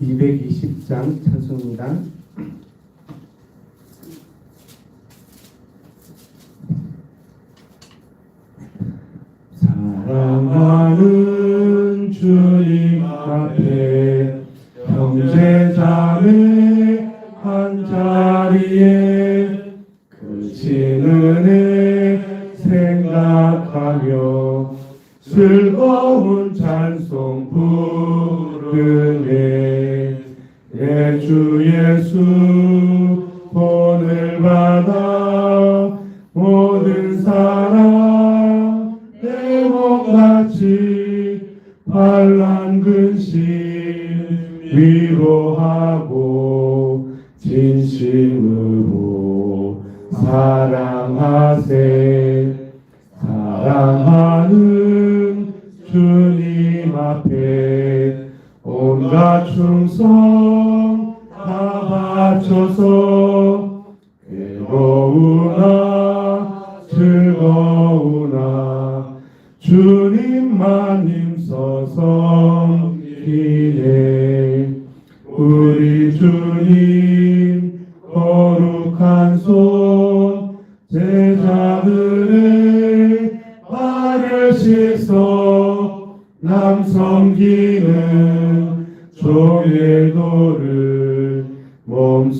(220장) 찬송입니다. 사랑하는 주님 앞에 형제 주님 앞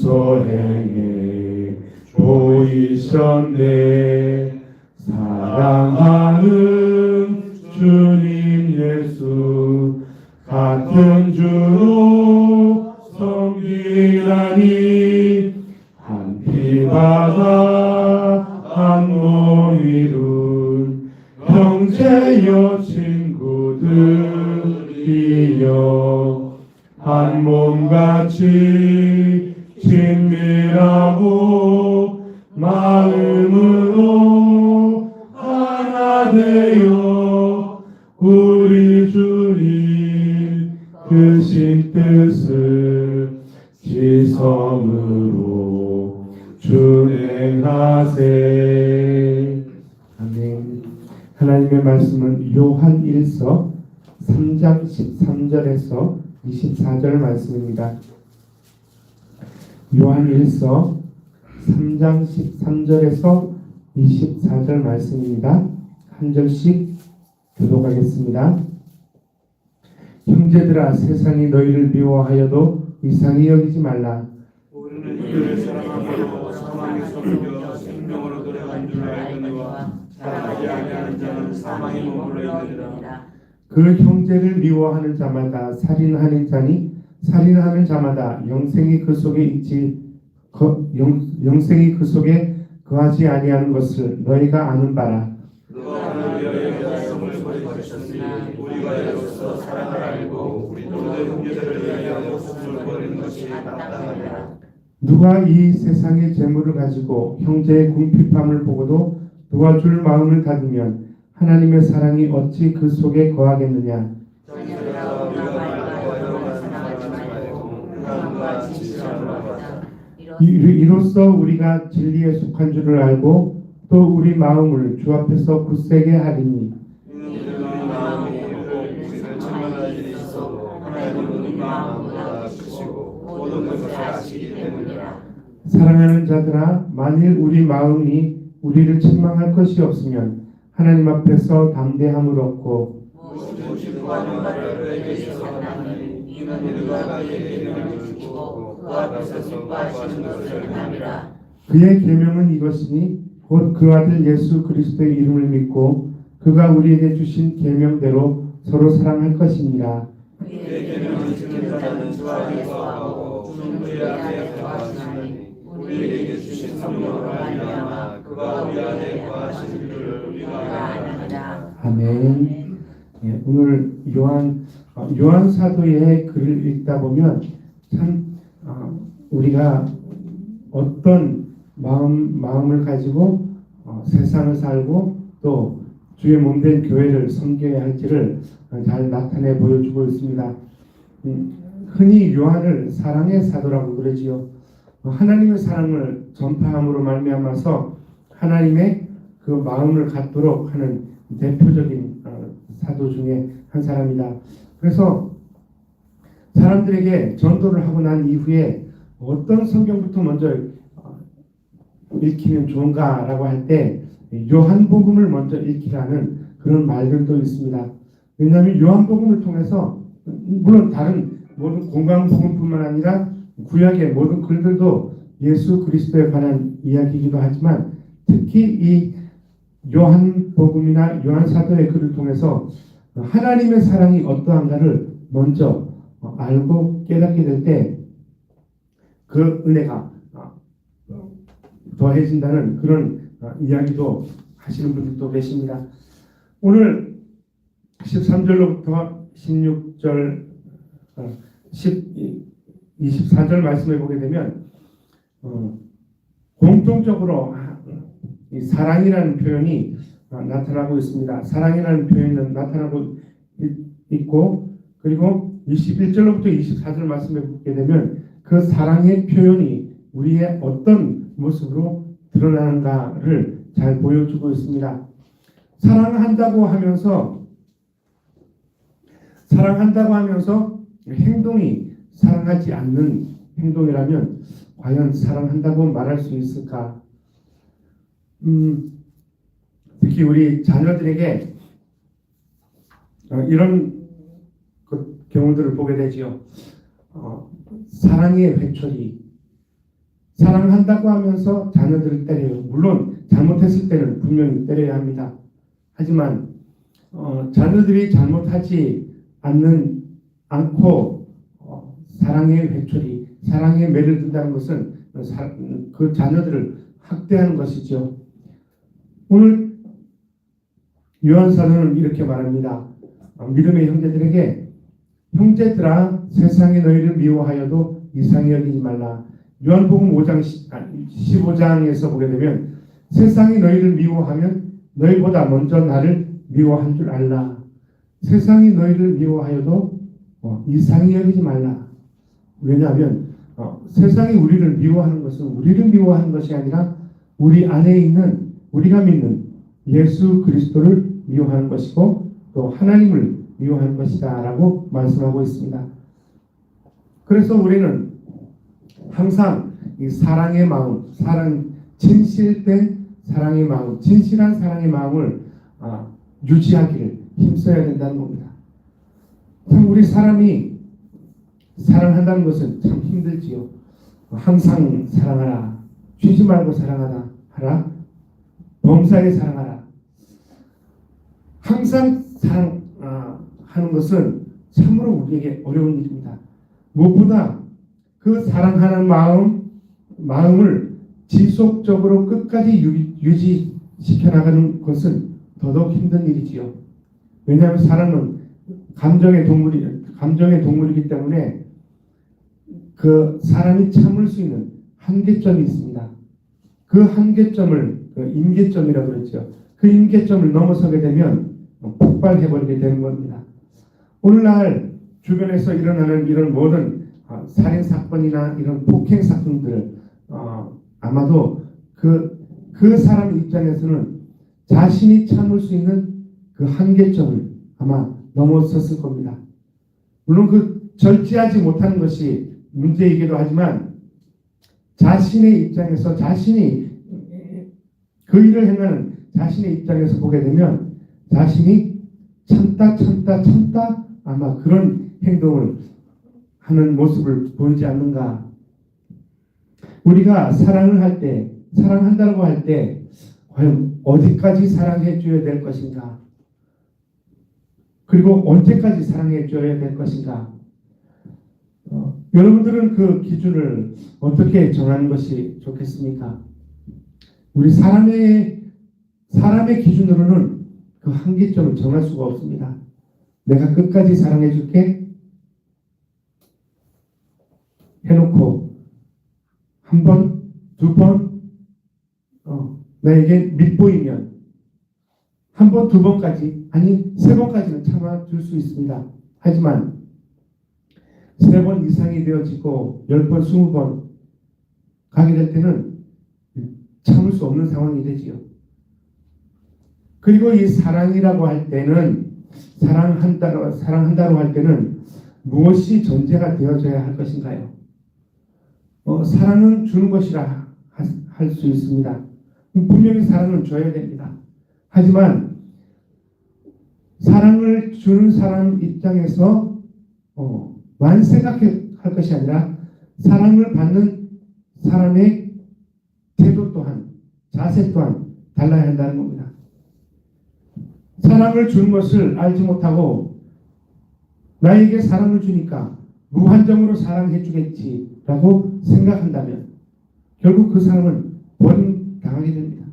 행해 보이셨네. 사랑하는 주님 예수 같은 주로 섬기라니. 한 피바다 한몸 이룬 형제여 친구들이여. 한 몸같이 우리 주님 크신 뜻을 지성으로 준행하세. 아멘. 하나님의 말씀은 요한 1서 3장 13절에서 24절 말씀입니다. 요한 1서 3장 13절에서 24절 말씀입니다. 한 절씩 교독하겠습니다. 형제들아 세상이 너희를 미워하여도 이상히 여기지 말라. 우리는 이를 사랑함으로 사망에서 죽여 생명으로 들어간 줄 알거니와 사랑하지 아니하는 자는 사망에 머물러 있느니라 그 형제를 미워하는 자마다 살인하는 자니 살인하는 자마다 영생이 그 속에 있지 그 영, 영생이 그 속에 거하지 아니하는 것을 너희가 아는 바라. 그가 하나를 위하여 약속을 버리셨으니 우리가 이로써 사랑을 알고 우리 모든 형제들을 위하여 목숨을 버리는 것이 마땅하니라 누가 이 세상의 재물을 가지고 형제의 궁핍함을 보고도 도와줄 마음을 가지면 하나님의 사랑이 어찌 그 속에 거하겠느냐? 이로써 우리가 진리에 속한 줄을 알고 또 우리 마음을 주 앞에서 굳세게 하리니 사랑하는 자들아 만일 우리 마음이 우리를 책망할 것이 없으면 하나님 앞에서 담대함을 얻고 앞에서 그의 계명은 이것이니 곧 그 아들 예수 그리스도의 이름을 믿고 그가 우리에게 주신 계명대로 서로 사랑할 것입니다. 그의 계명을 지키는 자는 주 안에 거하고 주는 그의 안에 거하시나니 우리에게 주신 성령으로 말미암아 그가 우리 안에 거하시는 줄을 우리가 아나니라. 아멘. 예, 오늘 요한 어, 요한 사도의 글을 읽다 보면 참 어, 우리가 어떤 마음 마음을 가지고 어, 세상을 살고 또 주의 몸된 교회를 섬겨야 할지를 어, 잘 나타내 보여주고 있습니다. 음, 흔히 요한을 사랑의 사도라고 그러지요. 어, 하나님의 사랑을 전파함으로 말미암아서 하나님의 그 마음을 갖도록 하는 대표적인 어, 사도 중에 한 사람이다. 그래서 사람들에게 전도를 하고 난 이후에 어떤 성경부터 먼저 어, 읽히면 좋은가라고 할 때 요한복음을 먼저 읽히라는 그런 말들도 있습니다. 왜냐하면 요한복음을 통해서 물론 다른 모든 공강복음뿐만 아니라 구약의 모든 글들도 예수 그리스도에 관한 이야기이기도 하지만 특히 이 요한복음이나 요한사도의 글을 통해서 하나님의 사랑이 어떠한가를 먼저 알고 깨닫게 될 때 그 은혜가 더해진다는 그런 이야기도 하시는 분들도 계십니다. 오늘 13절로부터 16절, 10, 24절 말씀해 보게 되면 어, 공통적으로 이 사랑이라는 표현이 어, 나타나고 있습니다. 사랑이라는 표현은 나타나고 있- 있고 그리고 21절로부터 24절 말씀해 보게 되면 그 사랑의 표현이 우리의 어떤 모습으로 드러나는가를 잘 보여주고 있습니다. 사랑한다고 하면서 사랑한다고 하면서 행동이 사랑하지 않는 행동이라면 과연 사랑한다고 말할 수 있을까? 음, 특히 우리 자녀들에게 어, 이런 그 경우들을 보게 되지요. 어, 사랑의 회초리. 사랑한다고 하면서 자녀들을 때려요. 물론 잘못했을 때는 분명히 때려야 합니다. 하지만 어, 자녀들이 잘못하지 않는 않고 어, 사랑의 회초리, 사랑의 매를 든다는 것은 사- 그 자녀들을 학대하는 것이죠. 오늘 요한사도는 이렇게 말합니다. 어, 믿음의 형제들에게 형제들아 세상이 너희를 미워하여도 이상히 여기지 말라. 요한복음 5장 15장에서 보게 되면 세상이 너희를 미워하면 너희보다 먼저 나를 미워한 줄 알라. 세상이 너희를 미워하여도 어, 이상히 여기지 말라. 왜냐하면 어, 세상이 우리를 미워하는 것은 우리를 미워하는 것이 아니라 우리 안에 있는 우리가 믿는 예수 그리스도를 미워하는 것이고 또 하나님을 미워하는 것이다라고 말씀하고 있습니다. 그래서 우리는 항상 이 사랑의 마음, 사랑 진실된 사랑의 마음, 진실한 사랑의 마음을 아, 유지하기를 힘써야 된다는 겁니다. 참 우리 사람이 사랑한다는 것은 참 힘들지요. 항상 사랑하라. 쉬지 말고 사랑하라. 하라. 범사에 사랑하라. 항상 사랑하는 것은 참으로 우리에게 어려운 일입니다. 무엇보다 그 사랑하는 마음, 마음을 지속적으로 끝까지 유- 유지시켜 나가는 것은 더더욱 힘든 일이지요. 왜냐하면 사람은 감정의 동물이 감정의 동물이기 때문에 그 사람이 참을 수 있는 한계점이 있습니다. 그 한계점을 그 임계점이라고 그랬죠. 그 임계점을 넘어서게 되면 폭발해버리게 되는 겁니다. 오늘날 주변에서 일어나는 이런 모든 어, 살인 사건이나 이런 폭행 사건들 어, 아마도 그, 그 사람 입장에서는 자신이 참을 수 있는 그 한계점을 아마 넘어섰을 겁니다. 물론 그 절제하지 못하는 것이 문제이기도 하지만 자신의 입장에서 자신이 그 일을 행하는 자신의 입장에서 보게 되면 자신이 참다 참다 참다 아마 그런 행동을 하는 모습을 보이지 않는가. 우리가 사랑을 할 때 사랑한다고 할 때 과연 어디까지 사랑해 줘야 될 것인가? 그리고 언제까지 사랑해 줘야 될 것인가? 어, 여러분들은 그 기준을 어떻게 정하는 것이 좋겠습니까? 우리 사람의 사람의 기준으로는 그 한계점을 정할 수가 없습니다. 내가 끝까지 사랑해 줄게 해놓고 한 번, 두 번, 어, 나에게 밑보이면 한 번, 두 번까지 아니 세 번까지는 참아줄 수 있습니다. 하지만 세 번 이상이 되어지고 열 번, 스무 번 가게 될 때는 참을 수 없는 상황이 되지요. 그리고 이 사랑이라고 할 때는 사랑한다고 사랑한다고 할 때는 무엇이 전제가 되어져야 할 것인가요? 어, 사랑은 주는 것이라 할 수 있습니다. 분명히 사랑은 줘야 됩니다. 하지만 사랑을 주는 사람 입장에서 어, 만 생각할 것이 아니라 사랑을 받는 사람의 태도 또한 자세 또한 달라야 한다는 겁니다. 사랑을 주는 것을 알지 못하고 나에게 사랑을 주니까 무한정으로 사랑해 주겠지라고 생각한다면 결국 그 사람은 버림 당하게 됩니다.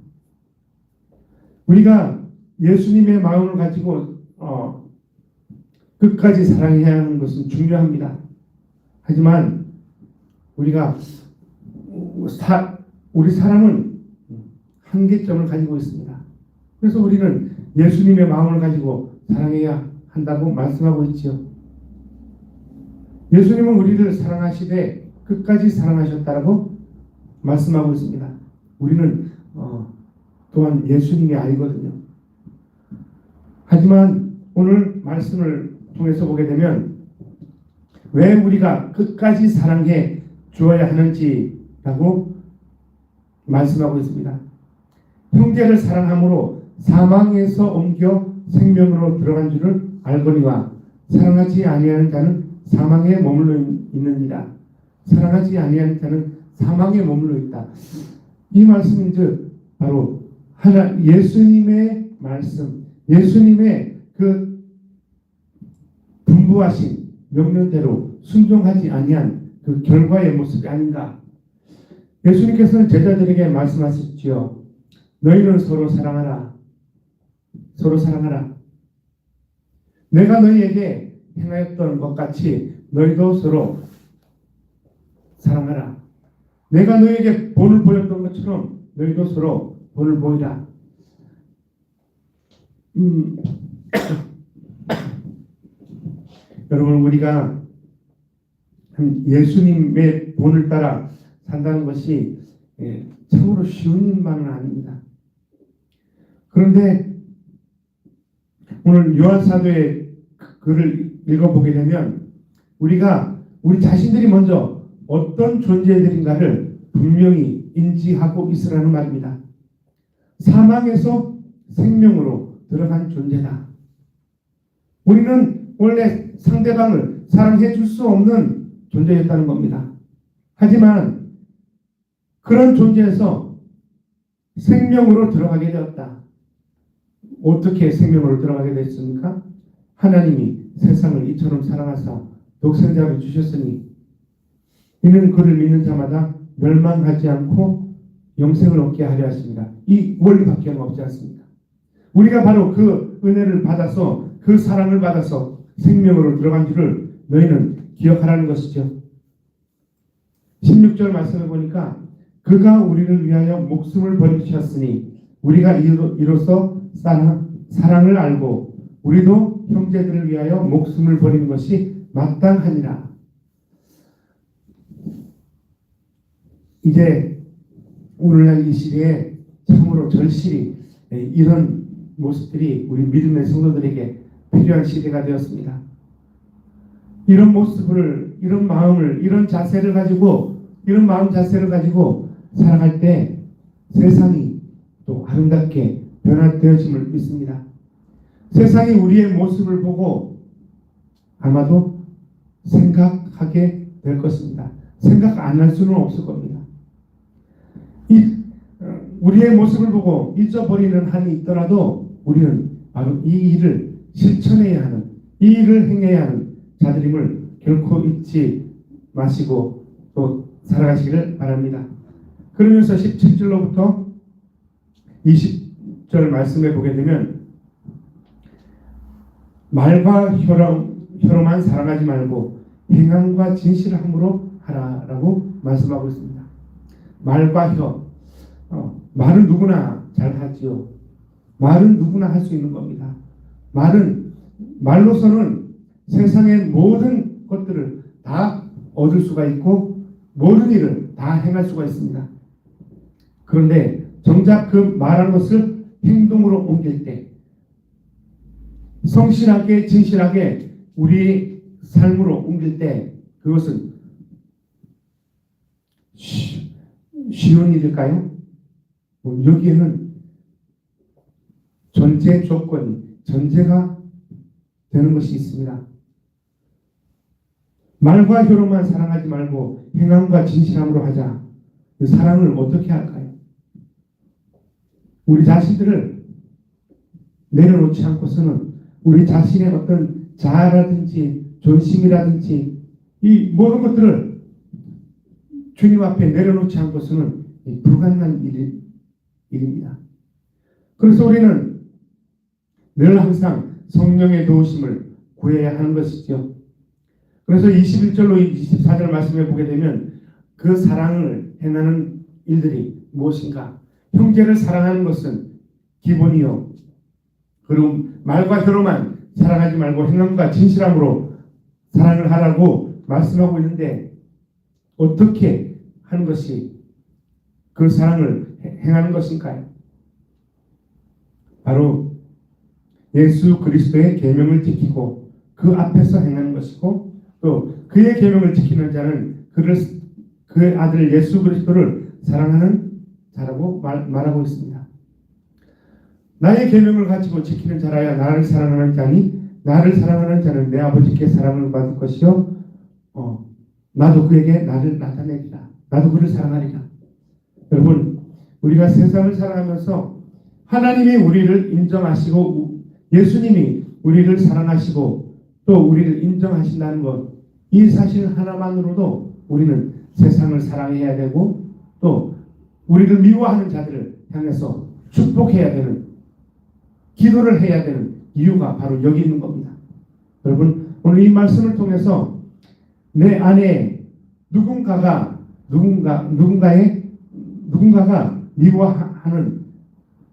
우리가 예수님의 마음을 가지고 어, 끝까지 사랑해야 하는 것은 중요합니다. 하지만 우리가 사, 우리 사람은 한계점을 가지고 있습니다. 그래서 우리는 예수님의 마음을 가지고 사랑해야 한다고 말씀하고 있지요. 예수님은 우리를 사랑하시되 끝까지 사랑하셨다라고 말씀하고 있습니다. 우리는 어, 또한 예수님이 아니거든요. 하지만 오늘 말씀을 통해서 보게 되면 왜 우리가 끝까지 사랑해 주어야 하는지라고 말씀하고 있습니다. 형제를 사랑함으로 사망에서 옮겨 생명으로 들어간 줄을 알거니와 사랑하지 아니하는 자는 사망에 머물러 있느니라. 사랑하지 아니하는 자는 사망에 머물러 있다. 이 말씀인즉 바로 하나 예수님의 말씀, 예수님의 그 분부하신 명령대로 순종하지 아니한 그 결과의 모습이 아닌가. 예수님께서는 제자들에게 말씀하셨지요. 너희는 서로 사랑하라. 서로 사랑하라. 내가 너희에게 행하였던 것 같이 너희도 서로 사랑하라. 내가 너희에게 본을 보였던 것처럼 너희도 서로 본을 보이라. 음, 여러분 우리가 예수님의 본을 따라 산다는 것이 예, 참으로 쉬운 일만은 아닙니다. 그런데 오늘 요한사도의 글을 읽어보게 되면 우리가 우리 자신들이 먼저 어떤 존재들인가를 분명히 인지하고 있으라는 말입니다. 사망에서 생명으로 들어간 존재다. 우리는 원래 상대방을 사랑해 줄 수 없는 존재였다는 겁니다. 하지만 그런 존재에서 생명으로 들어가게 되었다. 어떻게 생명으로 들어가게 됐습니까? 하나님이 세상을 이처럼 사랑하사 독생자를 주셨으니 이는 그를 믿는 자마다 멸망하지 않고 영생을 얻게 하려 하십니다. 이 원리밖에 없지 않습니까? 우리가 바로 그 은혜를 받아서 그 사랑을 받아서 생명으로 들어간 줄을 너희는 기억하라는 것이죠. 16절 말씀을 보니까 그가 우리를 위하여 목숨을 버리셨으니 우리가 이로, 이로써 사랑, 사랑을 알고 우리도 형제들을 위하여 목숨을 버리는 것이 마땅하니라. 이제 오늘날 이 시대에 참으로 절실히 이런 모습들이 우리 믿음의 성도들에게 필요한 시대가 되었습니다. 이런 모습을, 이런 마음을, 이런 자세를 가지고, 이런 마음 자세를 가지고 살아갈 때 세상이 또 아름답게 변화되어짐을 믿습니다. 세상이 우리의 모습을 보고 아마도 생각하게 될 것입니다. 생각 안 할 수는 없을 겁니다. 이 우리의 모습을 보고 잊어버리는 한이 있더라도 우리는 바로 이 일을 실천해야 하는 이 일을 행해야 하는 자들임을 결코 잊지 마시고 또 살아가시기를 바랍니다. 그러면서 17절로부터 20절 말씀에 보게 되면 말과 혀로, 혀로만 살아가지 말고 행함과 진실을 함으로 하라라고 말씀하고 있습니다. 말과 혀 어, 말은 누구나 잘 하지요. 말은 누구나 할 수 있는 겁니다. 말은 말로서는 세상의 모든 것들을 다 얻을 수가 있고 모든 일을 다 행할 수가 있습니다. 그런데 정작 그 말한 것을 행동으로 옮길 때 성실하게 진실하게 우리 삶으로 옮길 때 그것은 쉬, 쉬운 일일까요? 뭐 여기에는 전제 조건이 전제가 되는 것이 있습니다. 말과 혀로만 사랑하지 말고 행함과 진실함으로 하자. 그 사랑을 어떻게 할까요? 우리 자신들을 내려놓지 않고서는 우리 자신의 어떤 자아라든지 존심이라든지 이 모든 것들을 주님 앞에 내려놓지 않고서는 이 불가능한 일, 일입니다. 그래서 우리는 늘 항상 성령의 도우심을 구해야 하는 것이죠. 그래서 21절로 24절 말씀에 보게 되면 그 사랑을 행하는 일들이 무엇인가? 형제를 사랑하는 것은 기본이요. 그리고 말과 혀로만 사랑하지 말고 행함과 진실함으로 사랑을 하라고 말씀하고 있는데 어떻게 하는 것이 그 사랑을 행하는 것인가요? 바로 예수 그리스도의 계명을 지키고 그 앞에서 행하는 것이고 또 그의 계명을 지키는 자는 그를 그 아들 예수 그리스도를 사랑하는 자라고 말, 말하고 있습니다. 나의 계명을 가지고 지키는 자라야 나를 사랑하는 자니 나를 사랑하는 자는 내 아버지께 사랑을 받을 것이요. 어, 나도 그에게 나를 나타내리라. 나도 그를 사랑하리라. 여러분 우리가 세상을 살아가면서 하나님이 우리를 인정하시고 예수님이 우리를 사랑하시고 또 우리를 인정하신다는 것 이 사실 하나만으로도 우리는 세상을 사랑해야 되고 또 우리를 미워하는 자들을 향해서 축복해야 되는 기도를 해야 되는 이유가 바로 여기 있는 겁니다. 여러분 오늘 이 말씀을 통해서 내 안에 누군가가 누군가 누군가의 누군가가 미워하는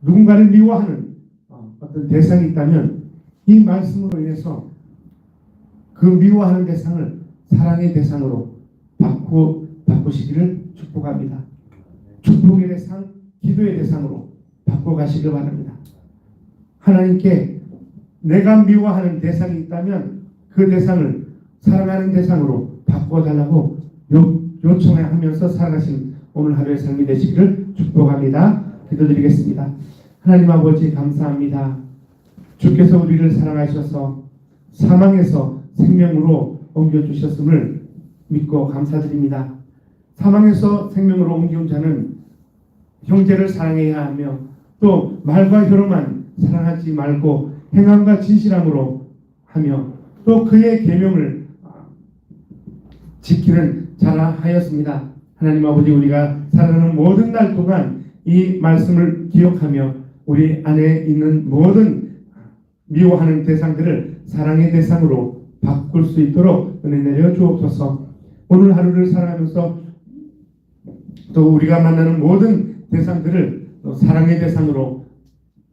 누군가를 미워하는 어, 어떤 대상이 있다면 이 말씀으로 인해서 그 미워하는 대상을 사랑의 대상으로 바꾸 바꾸시기를 축복합니다. 축복의 대상, 기도의 대상으로 바꿔가시길 바랍니다. 하나님께 내가 미워하는 대상이 있다면 그 대상을 사랑하는 대상으로 바꿔달라고 요, 요청하면서 살아가신 오늘 하루의 삶이 되시기를 축복합니다. 기도드리겠습니다. 하나님 아버지 감사합니다. 주께서 우리를 사랑하셔서 사망에서 생명으로 옮겨주셨음을 믿고 감사드립니다. 사망에서 생명으로 옮겨온 자는 형제를 사랑해야 하며 또 말과 혀로만 사랑하지 말고 행함과 진실함으로 하며 또 그의 계명을 지키는 자라 하였습니다. 하나님 아버지 우리가 살아가는 모든 날 동안 이 말씀을 기억하며 우리 안에 있는 모든 미워하는 대상들을 사랑의 대상으로 바꿀 수 있도록 은혜 내려 주옵소서. 오늘 하루를 살아가면서 또 우리가 만나는 모든 대상들을 사랑의 대상으로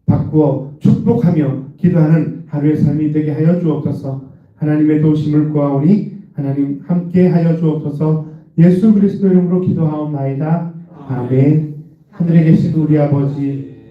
바꾸어 축복하며 기도하는 하루의 삶이 되게 하여 주옵소서. 하나님의 도우심을 구하오니 하나님 함께 하여 주옵소서. 예수 그리스도 이름으로 기도하옵나이다. 아멘. 하늘에 계신 우리 아버지,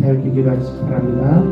자유롭게 기도하시기 바랍니다.